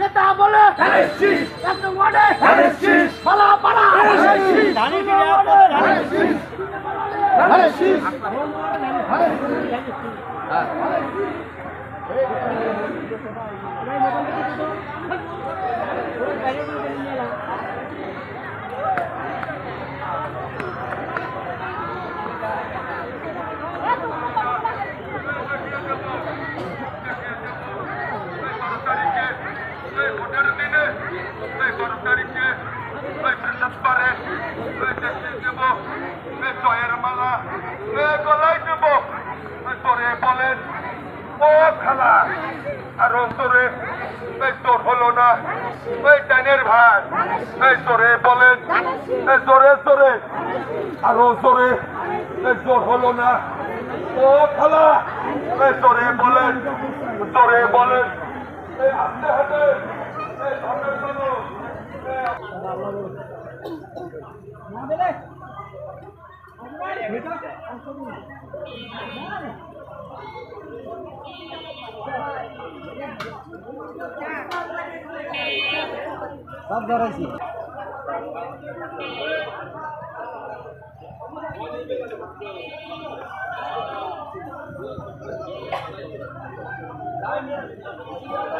নেতা বলে পালা পালা তারিখে তোরে বলেন, ও খেলা, আর তোরে এই তোর হলো না, এই ডাইনের ভাই এই তোরে বলেন, এই জোরে জোরে, আরও জোরে এই জোর হলো না। ও খেলা, এই জোরে বলেন জোরে বলেন, এই খালেদা জিয়ার তারেক জিয়ার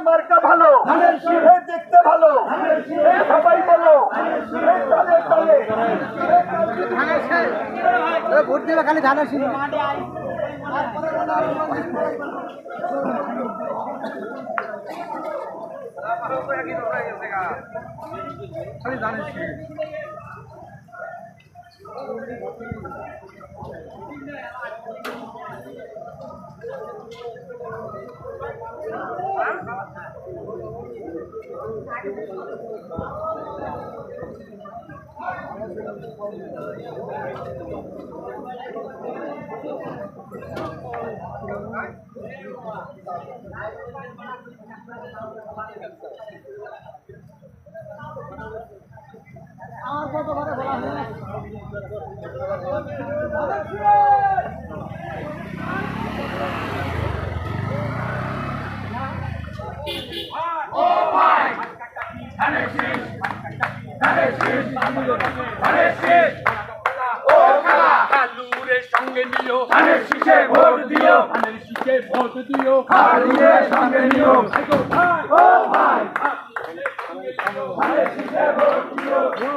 মার্কা ভালো দেখতে ভালো সবাই বলো তালে তালে ভোট দেবে খালি ধানের ছিল আমার কত কথা বলা হয় না কালুরের সঙ্গে নিও। ধানের শীষে ভোট দিও। ধানের শীষে ভোট দিও। কালুরের সঙ্গে নিও। ও ভাই। ধানের শীষে ভোট দিও।